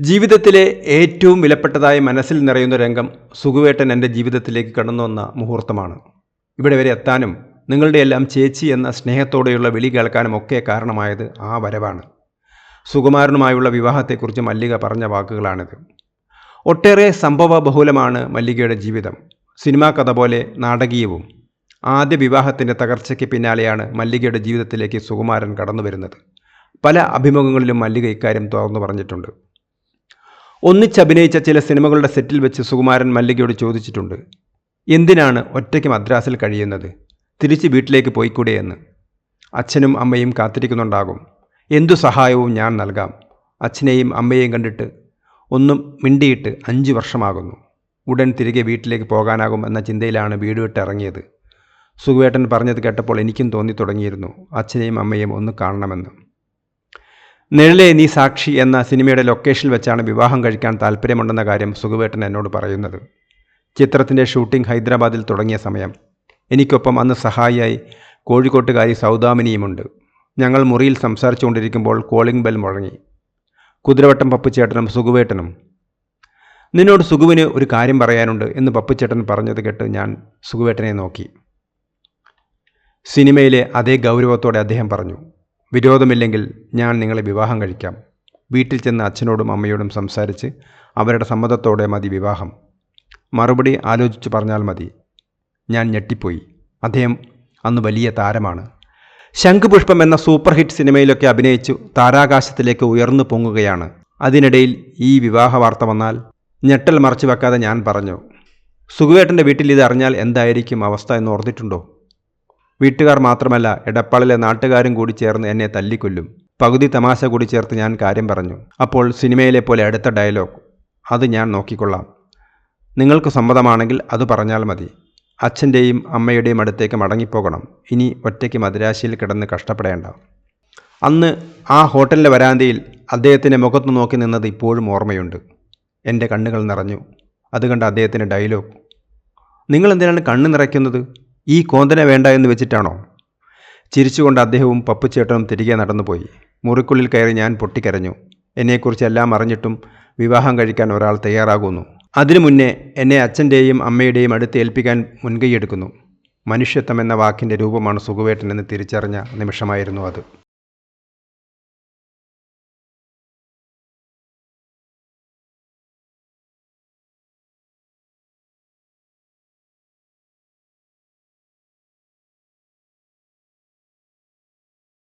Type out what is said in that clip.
ജീവിതത്തിലെ ഏറ്റവും വിലപ്പെട്ടതായി മനസ്സിൽ നിറയുന്ന രംഗം സുഖുവേട്ടൻ എന്റെ ജീവിതത്തിലേക്ക് കടന്നു വന്ന മുഹൂർത്തമാണ്. ഇവിടെ വരെ എത്താനും നിങ്ങളുടെ എല്ലാം ചേച്ചി എന്ന സ്നേഹത്തോടെയുള്ള വിളി കേൾക്കാനും ഒക്കെ കാരണമായത് ആ വരവാണ്. സുകുമാരനുമായുള്ള വിവാഹത്തെക്കുറിച്ച് മല്ലിക പറഞ്ഞ വാക്കുകളാണിത്. ഒട്ടേറെ സംഭവ ബഹുലമാണ് മല്ലികയുടെ ജീവിതം. സിനിമാ കഥ പോലെ നാടകീയവും ആദ്യ വിവാഹത്തിന്റെ തകർച്ചയ്ക്ക് പിന്നാലെയാണ് മല്ലികയുടെ ജീവിതത്തിലേക്ക് സുകുമാരൻ കടന്നു വരുന്നത്. പല അഭിമുഖങ്ങളിലും മല്ലിക ഇക്കാര്യം തുറന്നു പറഞ്ഞിട്ടുണ്ട്. ഒന്നിച്ചഭിനയിച്ച ചില സിനിമകളുടെ സെറ്റിൽ വെച്ച് സുകുമാരൻ മല്ലികയോട് ചോദിച്ചിട്ടുണ്ട് എന്തിനാണ് ഒറ്റയ്ക്ക് മദ്രാസിൽ കഴിയുന്നത്? തിരിച്ച് വീട്ടിലേക്ക് പോയിക്കൂടെ എന്ന്. അച്ഛനും അമ്മയും കാത്തിരിക്കുന്നുണ്ടാകും. എന്തു സഹായവും ഞാൻ നൽകാം. അച്ഛനെയും അമ്മയെയും കണ്ടിട്ട് ഒന്നും മിണ്ടിയിട്ട് അഞ്ച് വർഷമാകുന്നു. ഉടൻ തിരികെ വീട്ടിലേക്ക് പോകാനാകും എന്ന ചിന്തയിലാണ് വീട് വിട്ട് വിട്ടിറങ്ങിയത് സുഖുവേട്ടൻ പറഞ്ഞത് കേട്ടപ്പോൾ എനിക്കും തോന്നി തുടങ്ങിയിരുന്നു. അച്ഛനെയും അമ്മയും ഒന്ന് കാണണമെന്ന്. നിഴലെ നീ സാക്ഷി എന്ന സിനിമയുടെ ലൊക്കേഷനിൽ വെച്ചാണ് വിവാഹം കഴിക്കാൻ താല്പര്യമുണ്ടെന്ന കാര്യം സുഖുവേട്ടൻ എന്നോട് പറയുന്നത്. ചിത്രത്തിന്റെ ഷൂട്ടിംഗ് ഹൈദരാബാദിൽ തുടങ്ങിയ സമയം. എനിക്കൊപ്പം അന്ന് സഹായിയായി കോഴിക്കോട്ടുകാരി സൗദാമിനിയുമുണ്ട്. ഞങ്ങൾ മുറിയിൽ സംസാരിച്ചുകൊണ്ടിരിക്കുമ്പോൾ കോളിംഗ് ബെൽ മുഴങ്ങി. കുതിരവട്ടം പപ്പുച്ചേട്ടനും സുഖുവേട്ടനും. നിന്നോട് സുഖുവിന് ഒരു കാര്യം പറയാനുണ്ട് എന്ന് പപ്പുച്ചേട്ടൻ പറഞ്ഞത് കേട്ട് ഞാൻ സുഖുവേട്ടനെ നോക്കി. സിനിമയിലെ അതേ ഗൗരവത്തോടെ അദ്ദേഹം പറഞ്ഞു. വിരോധമില്ലെങ്കിൽ ഞാൻ നിങ്ങളെ വിവാഹം കഴിക്കാം. വീട്ടിൽ ചെന്ന് അച്ഛനോടും അമ്മയോടും സംസാരിച്ച് അവരുടെ സമ്മതത്തോടെ മതി വിവാഹം. മറുപടി ആലോചിച്ച് പറഞ്ഞാൽ മതി. ഞാൻ ഞെട്ടിപ്പോയി. അദ്ദേഹം അന്ന് വലിയ താരമാണ്. ശംഖുപുഷ്പം എന്ന സൂപ്പർ ഹിറ്റ് സിനിമയിലൊക്കെ അഭിനയിച്ചു താരാകാശത്തിലേക്ക് ഉയർന്നു പൊങ്ങുകയാണ്. അതിനിടയിൽ ഈ വിവാഹ വാർത്ത വന്നാൽ ഞെട്ടൽ മറച്ചു വെക്കാതെ ഞാൻ പറഞ്ഞു സുഖുവേട്ടന്റെ വീട്ടിൽ ഇത് അറിഞ്ഞാൽ എന്തായിരിക്കും അവസ്ഥ എന്ന് ഓർത്തിട്ടുണ്ടോ? വീട്ടുകാർ മാത്രമല്ല എടപ്പാളിലെ നാട്ടുകാരും കൂടി ചേർന്ന് എന്നെ തല്ലിക്കൊല്ലും. പകുതി തമാശ കൂടി ചേർത്ത് ഞാൻ കാര്യം പറഞ്ഞു. അപ്പോൾ സിനിമയിലെ പോലെ അടുത്ത ഡയലോഗ്. അത് ഞാൻ നോക്കിക്കൊള്ളാം. നിങ്ങൾക്ക് സമ്മതമാണെങ്കിൽ അത് പറഞ്ഞാൽ മതി. അച്ഛന്റെയും അമ്മയുടെയും അടുത്തേക്ക് മടങ്ങിപ്പോകണം. ഇനി ഒറ്റയ്ക്ക് മദ്രാശിയിൽ കിടന്ന് കഷ്ടപ്പെടേണ്ട. അന്ന് ആ ഹോട്ടലിലെ വരാന്തയിൽ അദ്ദേഹത്തിന്റെ മുഖത്ത് നോക്കി നിന്നത് ഇപ്പോഴും ഓർമ്മയുണ്ട്. എന്റെ കണ്ണുകൾ നിറഞ്ഞു. അത് കണ്ട അദ്ദേഹത്തിന്റെ ഡയലോഗ്. നിങ്ങൾ എന്തിനാണ് കണ്ണ് നിറയ്ക്കുന്നത്? ഈ കോന്തനെ വേണ്ട എന്ന് വെച്ചിട്ടാണോ? ചിരിച്ചുകൊണ്ട് അദ്ദേഹവും പപ്പുച്ചേട്ടനും തിരികെ നടന്നുപോയി. മുറിക്കുള്ളിൽ കയറി ഞാൻ പൊട്ടിക്കരഞ്ഞു. എന്നെക്കുറിച്ചെല്ലാം അറിഞ്ഞിട്ടും വിവാഹം കഴിക്കാൻ ഒരാൾ തയ്യാറാകുന്നു. അതിനു മുന്നേ എന്നെ അച്ഛന്റെയും അമ്മയുടെയും അടുത്ത് ഏൽപ്പിക്കാൻ മുൻകൈയെടുക്കുന്നു. മനുഷ്യത്വം എന്ന വാക്കിന്റെ രൂപമാണ് സുഖവേട്ടനെന്ന് തിരിച്ചറിഞ്ഞ നിമിഷമായിരുന്നു അത്.